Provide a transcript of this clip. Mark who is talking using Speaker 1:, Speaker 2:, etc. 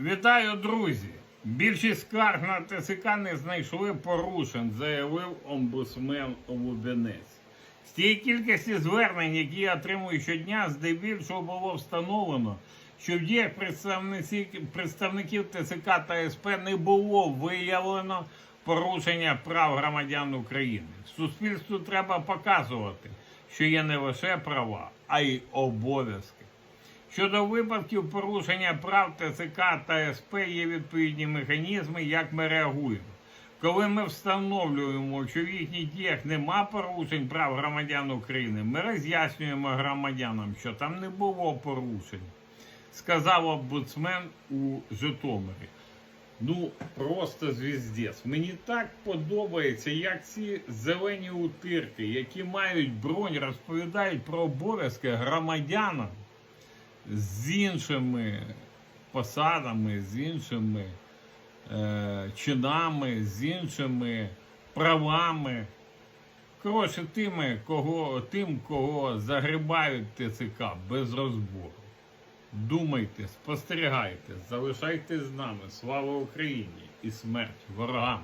Speaker 1: Вітаю, друзі! Більшість скарг на ТСК не знайшли порушень, заявив омбудсмен Лубенець. З тієї кількості звернень, які я отримую щодня, здебільшого було встановлено, що в діях представників, ТСК та СП не було виявлено порушення прав громадян України. Суспільству треба показувати, що є не лише права, а й обов'язки. Щодо випадків порушення прав ТЦК та СП є відповідні механізми, як ми реагуємо. Коли ми встановлюємо, що в їхніх діях нема порушень прав громадян України, ми роз'яснюємо громадянам, що там не було порушень, сказав омбудсмен у Житомирі. Ну, просто звіздець. Мені так подобається, як ці зелені утирки, які мають бронь, розповідають про обов'язки громадянам з іншими посадами, з іншими е, чинами, з іншими правами. Коротше, тими, кого, тим, кого загрібають ТЦК без розбору. Думайте, спостерігайте, залишайтесь з нами. Слава Україні і смерть ворогам!